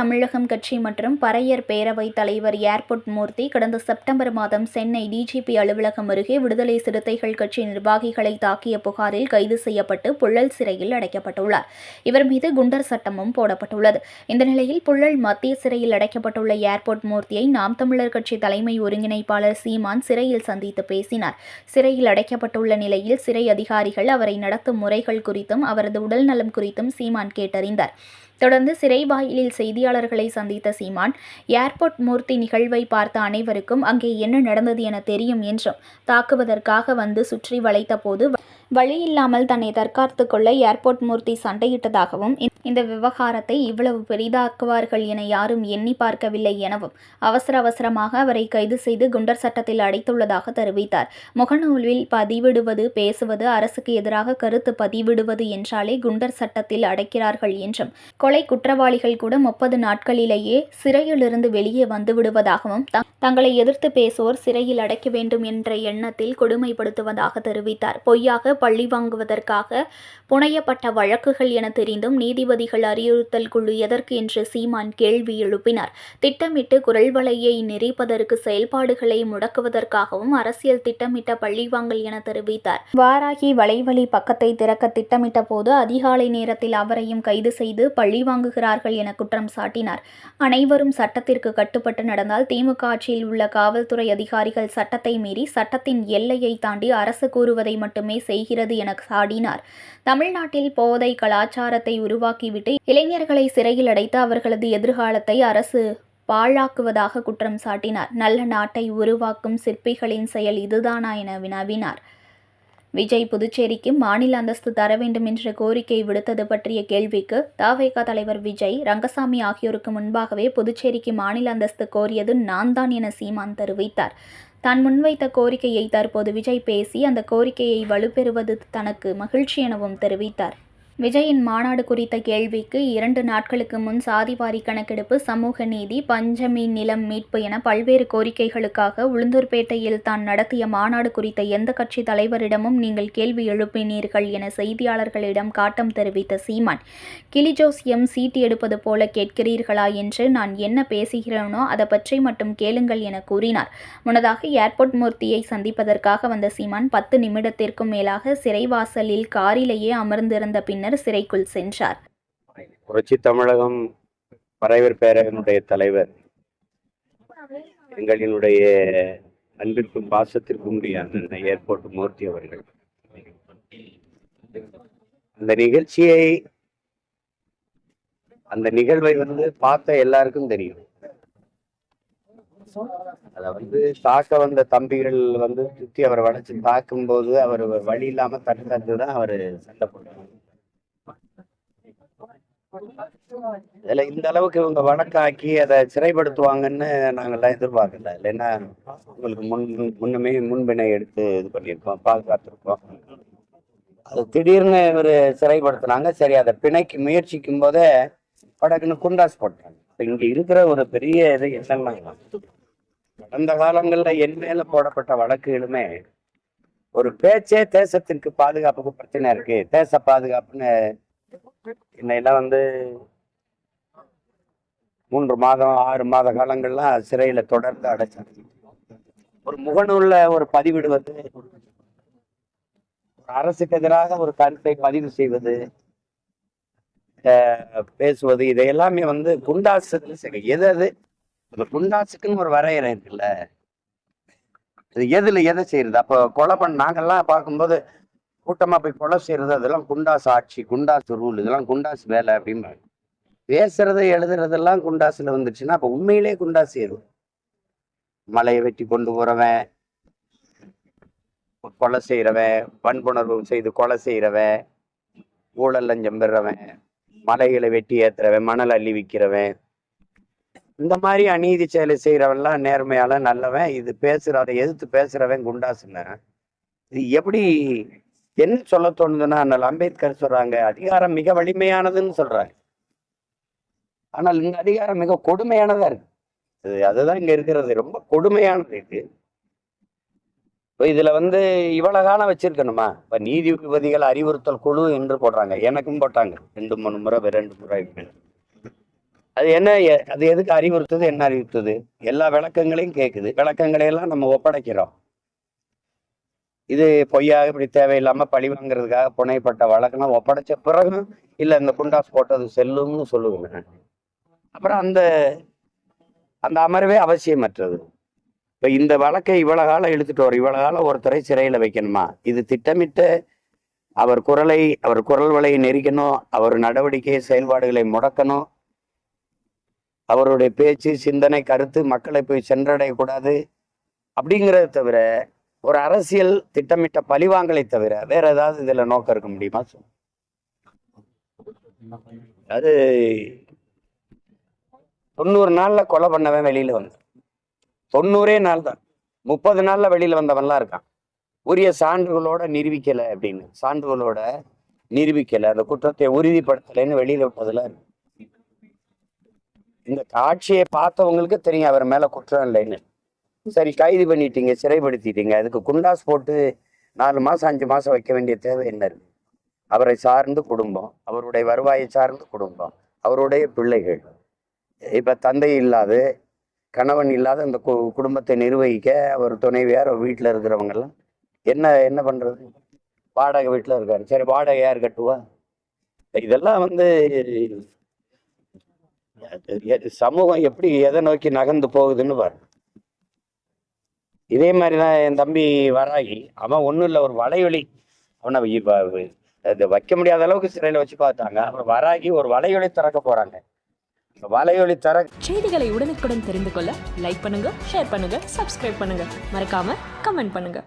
தமிழகம் கட்சி மற்றும் பறையர் பேரவை தலைவர் ஏர்போர்ட் மூர்த்தி கடந்த செப்டம்பர் மாதம் சென்னை டிஜிபி அலுவலகம் அருகே விடுதலை சிறுத்தைகள் கட்சி நிர்வாகிகளை தாக்கிய புகாரில் கைது செய்யப்பட்டு புள்ளல் சிறையில் அடைக்கப்பட்டுள்ளார். இவர் மீது குண்டர் சட்டமும் போடப்பட்டுள்ளது. இந்த நிலையில் புள்ளல் மத்திய சிறையில் அடைக்கப்பட்டுள்ள ஏர்போர்ட் மூர்த்தியை நாம் தமிழர் கட்சி தலைமை ஒருங்கிணைப்பாளர் சீமான் சிறையில் சந்தித்து பேசினார். சிறையில் அடைக்கப்பட்டுள்ள நிலையில் சிறை அதிகாரிகள் அவரை நடத்தும் முறைகள் குறித்தும் அவரது உடல்நலம் குறித்தும் சீமான் கேட்டறிந்தார். தொடர்ந்து சிறை வாயிலில் செய்தியாளர்களை சந்தித்த சீமான் ஏர்போர்ட் மூர்த்தி நிகழ்வை பார்த்த அனைவருக்கும் அங்கே என்ன நடந்தது என தெரியும் என்றும் தாக்குவதற்காக வந்து சுற்றி வளைத்தபோது வழியில்லாமல் தன்னை தற்காத்து கொள்ள ஏர்போர்ட் மூர்த்தி சண்டையிட்டதாகவும் இந்த- விவகாரத்தை இவ்வளவு பெரிதாக்குவார்கள் என யாரும் எண்ணி பார்க்கவில்லை எனவும் அவசர அவசரமாக அவரை கைது செய்து குண்டர் சட்டத்தில் அடைத்துள்ளதாக தெரிவித்தார். முகநூலில் பதிவிடுவது பேசுவது அரசுக்கு எதிராக கருத்து பதிவிடுவது என்றாலே குண்டர் சட்டத்தில் அடைக்கிறார்கள் என்றும் கொலை குற்றவாளிகள் கூட முப்பது நாட்களிலேயே சிறையிலிருந்து வெளியே வந்து விடுவதாகவும் தங்களை எதிர்த்து பேசுவோர் சிறையில் அடைக்க வேண்டும் என்ற எண்ணத்தில் கொடுமைப்படுத்துவதாக தெரிவித்தார். பொய்யாக பழி வாங்குவதற்காக புனையப்பட்ட வழக்குகள் என தெரிந்தும் நீதிபதிகள் அறிவுறுத்தல் குழு எதற்கு என்று சீமான் கேள்வி எழுப்பினார். திட்டமிட்டு குரல் வலையை நெறிப்பதற்கு செயல்பாடுகளை முடக்குவதற்காகவும் அரசியல் திட்டமிட்ட பழிவாங்கல் என தெரிவித்தார். வாராகி வலைவழி பக்கத்தை திறக்க திட்டமிட்ட போது அதிகாலை நேரத்தில் அவரையும் கைது செய்து பழி வாங்குகிறார்கள் என குற்றம் சாட்டினார். அனைவரும் சட்டத்திற்கு கட்டுப்பட்டு நடந்தால் திமுக ஆட்சியில் உள்ள காவல்துறை அதிகாரிகள் சட்டத்தை மீறி சட்டத்தின் எல்லையை தாண்டி அரசு கூறுவதை மட்டுமே செய்கிறது என சாடினார். தமிழ்நாட்டில் போதை கலாச்சாரத்தை உருவாக்கிவிட்டு இளைஞர்களை சிறையில் அடைத்து அவர்களது எதிர்காலத்தை அரசு பாழாக்குவதாக குற்றம் சாட்டினார். நல்ல நாட்டை உருவாக்கும் சிற்பிகளின் செயல் இதுதானா என வினவினார். விஜய் புதுச்சேரிக்கு மாநில அந்தஸ்து தர வேண்டும் என்ற கோரிக்கை விடுத்தது பற்றிய கேள்விக்கு தாவேகா தலைவர் விஜய் ரங்கசாமி ஆகியோருக்கு முன்பாகவே புதுச்சேரிக்கு மாநில அந்தஸ்து கோரியது நான் தான் என சீமான் தெரிவித்தார். தான் முன்வைத்த கோரிக்கையை தற்போது விஜய் பேசி அந்த கோரிக்கையை வலுப்பெறுவது தனக்கு மகிழ்ச்சி எனவும் தெரிவித்தார். விஜயின் மாநாடு குறித்த கேள்விக்கு இரண்டு நாட்களுக்கு முன் சாதிவாரி கணக்கெடுப்பு சமூக நீதி பஞ்சமி நிலம் மீட்பு என பல்வேறு கோரிக்கைகளுக்காக உளுந்தூர்பேட்டையில் தான் நடத்திய மாநாடு குறித்த எந்த கட்சி தலைவரிடமும் நீங்கள் கேள்வி எழுப்பினீர்கள் என செய்தியாளர்களிடம் காட்டம் தெரிவித்த சீமான் கிளி ஜோசியம் சீட்டு எடுப்பது போல கேட்கிறீர்களா என்று நான் என்ன பேசுகிறேனோ அதை பற்றி மட்டும் கேளுங்கள் என கூறினார். முன்னதாக ஏர்போர்ட் மூர்த்தியை சந்திப்பதற்காக வந்த சீமான் பத்து நிமிடத்திற்கும் மேலாக சிறைவாசலில் காரிலேயே அமர்ந்திருந்த பின்னர் சிறைக்குள் சென்றார். புரட்சி தமிழகம் பறைவர் பேரவையினுடைய தலைவர். எங்களினுடைய அன்பிற்கும் பாசத்திற்கும் உரிய அண்ணன் ஏர்போர்ட் மூர்த்தி அவர்கள். அந்த நிகழ்ச்சியை அந்த நிகழ்வை வந்து பார்த்த எல்லாருக்கும் தெரியும். அத வந்து தாக்க வந்த தம்பிகள் வந்து சுத்தி அவரை வளைச்சு தாக்கும் போது அவர் வழி இல்லாம தடுத்தது தான் அவர் சண்டை போட்டார். இதுல இந்த அளவுக்கு இவங்க வழக்காக்கி அதை சிறைப்படுத்துவாங்கன்னு நாங்கெல்லாம் எதிர்பார்க்கல. இல்லைன்னா உங்களுக்கு முன் முன்னமே முன்பினை எடுத்து இது பண்ணியிருக்கோம் பாதுகாத்திருக்கோம். அது திடீர்னு இவர் சிறைப்படுத்தினாங்க. சரி அதை பிணைக்கு முயற்சிக்கும் போதே படகுன்னு குண்டாஸ் போட்டாங்க. இங்க இருக்கிற ஒரு பெரிய இது என்னன்னா கடந்த காலங்கள்ல என் மேல போடப்பட்ட வழக்குகளுமே ஒரு பேச்சே தேசத்திற்கு பாதுகாப்புக்கு பிரச்சனை இருக்கு. தேச பாதுகாப்புன்னு என்னையெல்லாம் வந்து மூன்று மாதம் ஆறு மாத காலங்கள்லாம் சிறையில தொடர்ந்து அடைச்சாங்க ஒரு முகநூலில் ஒரு பதிவிடுவது ஒரு அரசுக்கு எதிராக ஒரு கருத்தை பதிவு செய்வது அஹ் பேசுவது இதை எல்லாமே வந்து குண்டாசு எது அது? குண்டாசுக்குன்னு ஒரு வரையறை இருக்குல்ல. இது எதுல எதை செய்யறது? அப்போ கொலை பண்ண நாங்கெல்லாம் பார்க்கும்போது கூட்டமா போய் கொலை செய்யறது அதெல்லாம் குண்டாஸ் ஆட்சி குண்டாஸ் ரூல் இதெல்லாம் குண்டாஸ் வேலை அப்படின்னு பேசுறது எழுதுறதெல்லாம் குண்டாசுல வந்துச்சுன்னா அப்ப உண்மையிலே குண்டாசு எது மலையை வெட்டி கொண்டு போறவன் கொலை செய்யறவன் வன்புணர்வு செய்து கொலை செய்யறவன் ஊழல் லஞ்சம் பெறவன் மலைகளை வெட்டி ஏத்துறவன் மணல் அள்ளி விற்கிறவன் இந்த மாதிரி அநீதி செயலை செய்யறவெல்லாம் நேர்மையால நல்லவன். இது பேசுற அதை எதிர்த்து பேசுறவன் குண்டாசுன்னு இது எப்படி என்ன சொல்ல தோணுதுன்னா அண்ணல் அம்பேத்கர் சொல்றாங்க அதிகாரம் மிக வலிமையானதுன்னு சொல்றாங்க ஆனால் இந்த அதிகாரம் மிக கொடுமையானதா இருக்கு. இது அதுதான் இங்க இருக்கிறது ரொம்ப கொடுமையானது இருக்கு இப்போ இதுல வந்து இவ்வளவு காலம் வச்சிருக்கணுமா? இப்ப நீதிபதிகள் அறிவுறுத்தல் குழு என்று போடுறாங்க எனக்கும் போட்டாங்க. ரெண்டு மூணு முறை ரெண்டு முறை அது என்ன எ- அது எதுக்கு அறிவுறுத்துது என்ன அறிவுறுத்துது? எல்லா விளக்கங்களையும் கேட்குது விளக்கங்களை எல்லாம் நம்ம ஒப்படைக்கிறோம். இது பொய்யாக இப்படி தேவையில்லாம பழி வாங்குறதுக்காக புனையப்பட்ட வழக்கெல்லாம் ஒப்படைச்ச பிறகு இல்ல இந்த குண்டாஸ் போட்டது செல்லும்னு சொல்லுவேன் அப்புறம் அந்த அந்த அமர்வே அவசியமற்றது. இப்போ இந்த வழக்கை இவ்வளோ காலம் இழுத்துட்டு வரும் இவ்வளோ காலம் ஒருத்தரை சிறையில் வைக்கணுமா? இது திட்டமிட்ட அவர் குரலை அவர் குரல் வலையை நெரிக்கணும் அவர் நடவடிக்கை செயல்பாடுகளை முடக்கணும். அவருடைய பேச்சு சிந்தனை கருத்து மக்களை போய் சென்றடையக்கூடாது. அப்படிங்கிறத தவிர ஒரு அரசியல் திட்டமிட்ட பழிவாங்கலை தவிர வேற ஏதாவது இதுல நோக்கம் இருக்க முடியுமா? சொல்லு. அது தொண்ணூறு நாள்ல கொலை பண்ணவன் வெளியில வந்து தொண்ணூறே நாள் தான். முப்பது நாள்ல வெளியில வந்தவன்லாம் இருக்கான். உரிய சான்றுகளோட நிரூபிக்கல அப்படின்னு. சான்றுகளோட நிரூபிக்கல. அந்த குற்றத்தை உறுதிப்படுத்தலைன்னு வெளியில விட்டதுல இருக்கு. இந்த காட்சியை பார்த்தவங்களுக்கு தெரியும் அவர் மேல குற்றம் இல்லைன்னு. சரி கைது பண்ணிட்டீங்க சிறைப்படுத்திட்டீங்க. அதுக்கு குண்டாஸ் போட்டு நாலு மாசம் அஞ்சு மாசம் வைக்க வேண்டிய தேவை என்ன இருக்கு? அவரை சார்ந்து குடும்பம் அவருடைய வருவாயை சார்ந்து குடும்பம் அவருடைய பிள்ளைகள். இப்ப தந்தை இல்லாது கணவன் இல்லாத அந்த கு- குடும்பத்தை நிர்வகிக்க அவர் துணைவியார் வீட்டில் இருக்கிறவங்க எல்லாம் என்ன என்ன பண்றது? வாடகை வீட்டில் இருக்காரு. சரி வாடகை யார் கட்டுவா? இதெல்லாம் வந்து எ- சமூகம் எப்படி எதை நோக்கி நகர்ந்து போகுதுன்னு பாரு இதே மாதிரி தான் என் தம்பி வராகி. அவன் ஒன்றும் இல்லை ஒரு வலையொலி. அவனை இப்ப அது வைக்க முடியாத அளவுக்கு சிறையில் வச்சு பார்த்தாங்க. அப்புறம் வராகி ஒரு வலையொலி திறக்க போகிறாங்க வலையொலி தர செய்திகளை உடனுக்குடன் தெரிந்து கொள்ள லைக் பண்ணுங்க ஷேர் பண்ணுங்க சப்ஸ்கிரைப் பண்ணுங்க. மறக்காம கமெண்ட் பண்ணுங்க.